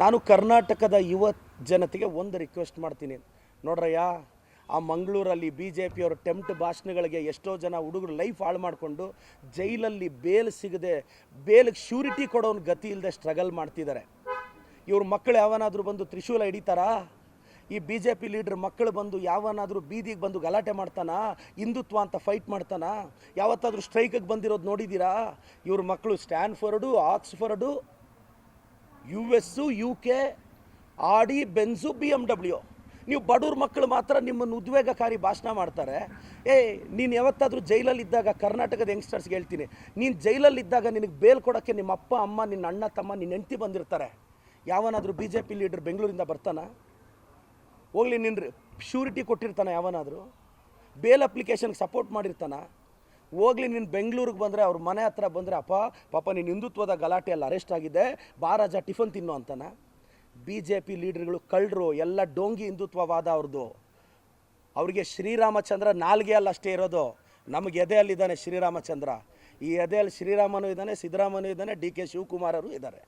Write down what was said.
ನಾನು ಕರ್ನಾಟಕದ ಯುವ ಜನತೆಗೆ ಒಂದು ರಿಕ್ವೆಸ್ಟ್ ಮಾಡ್ತೀನಿ. ನೋಡ್ರಯ್ಯ, ಆ ಮಂಗಳೂರಲ್ಲಿ ಬಿ ಜೆ ಪಿಯವರು ಟೆಂಪ್ಟ್ ಭಾಷಣಗಳಿಗೆ ಎಷ್ಟೋ ಜನ ಹುಡುಗರು ಲೈಫ್ ಹಾಳು ಮಾಡಿಕೊಂಡು ಜೈಲಲ್ಲಿ ಬೇಲ್ ಸಿಗದೆ ಬೇಲ್ಗೆ ಶ್ಯೂರಿಟಿ ಕೊಡೋನ್ ಗತಿ ಇಲ್ಲದೆ ಸ್ಟ್ರಗಲ್ ಮಾಡ್ತಿದ್ದಾರೆ. ಇವ್ರ ಮಕ್ಕಳು ಯಾವನಾದರೂ ಬಂದು ತ್ರಿಶೂಲ ಹಿಡಿತಾರಾ? ಈ ಬಿ ಜೆ ಪಿ ಲೀಡ್ರ್ ಮಕ್ಕಳು ಬಂದು ಯಾವನಾದರೂ ಬೀದಿಗೆ ಬಂದು ಗಲಾಟೆ ಮಾಡ್ತಾನ? ಹಿಂದುತ್ವ ಅಂತ ಫೈಟ್ ಮಾಡ್ತಾನ? ಯಾವತ್ತಾದರೂ ಸ್ಟ್ರೈಕಿಗೆ ಬಂದಿರೋದು ನೋಡಿದ್ದೀರಾ ಇವ್ರ ಮಕ್ಕಳು Stanford Oxford U S U K Audi, Benz B M W ನೀವು ಬಡವ್ರ ಮಕ್ಕಳು ಮಾತ್ರ ನಿಮ್ಮನ್ನು ಉದ್ವೇಗಕಾರಿ ಭಾಷಣ ಮಾಡ್ತಾರೆ. ಏ, ನೀನು ಯಾವತ್ತಾದರೂ ಜೈಲಲ್ಲಿ ಇದ್ದಾಗ ಕರ್ನಾಟಕದ ಯಂಗ್ಸ್ಟರ್ಸ್ಗೆ ಹೇಳ್ತೀನಿ. ನೀನು ಜೈಲಲ್ಲಿ ಇದ್ದಾಗ ನಿನಗೆ ಬೇಲ್ ಕೊಡೋಕ್ಕೆ ನಿಮ್ಮ ಅಪ್ಪ, ಅಮ್ಮ, ನಿನ್ನ ಅಣ್ಣ, ತಮ್ಮ, ನಿನ್ನ ಹೆಂಡತಿ ಬಂದಿರ್ತಾರೆ. ಯಾವನಾದರೂ ಬಿ ಜೆ ಪಿ ಲೀಡರ್ ಬೆಂಗಳೂರಿಂದ ಬರ್ತಾನ? ಹೋಗ್ಲಿ ನಿನ್ನ ಶ್ಯೂರಿಟಿ ಕೊಟ್ಟಿರ್ತಾನೆ ಯಾವನಾದರೂ? ಬೇಲ್ ಅಪ್ಲಿಕೇಶನ್ಗೆ ಸಪೋರ್ಟ್ ಮಾಡಿರ್ತಾನ? ಹೋಗ್ಲಿ, ನೀನು ಬೆಂಗಳೂರಿಗೆ ಬಂದರೆ ಅವ್ರ ಮನೆ ಹತ್ರ ಬಂದರೆ, ಅಪ್ಪ, ಪಾಪ ನೀನು ಹಿಂದುತ್ವದ ಗಲಾಟೆಯಲ್ಲಿ ಅರೆಸ್ಟ್ ಆಗಿದೆ ಬಾರಾಜ ಟಿಫನ್ ತಿನ್ನು ಅಂತಾನೆ. ಬಿ ಜೆ ಪಿ ಲೀಡರ್ಗಳು ಕಳ್ಳರು, ಎಲ್ಲ ಡೋಂಗಿ ಹಿಂದುತ್ವವಾದ ಅವ್ರದ್ದು ಅವ್ರಿಗೆ ಶ್ರೀರಾಮಚಂದ್ರ ನಾಲ್ಗೆ ಅಲ್ಲ ಅಷ್ಟೇ ಇರೋದು. ನಮಗೆ ಎದೆಯಲ್ಲಿದ್ದಾನೆ ಶ್ರೀರಾಮಚಂದ್ರ. ಈ ಎದೆಯಲ್ಲಿ ಶ್ರೀರಾಮನೂ ಇದ್ದಾನೆ, ಸಿದ್ದರಾಮನೂ ಇದ್ದಾನೆ, ಡಿ ಕೆ ಶಿವಕುಮಾರರು ಇದ್ದಾರೆ.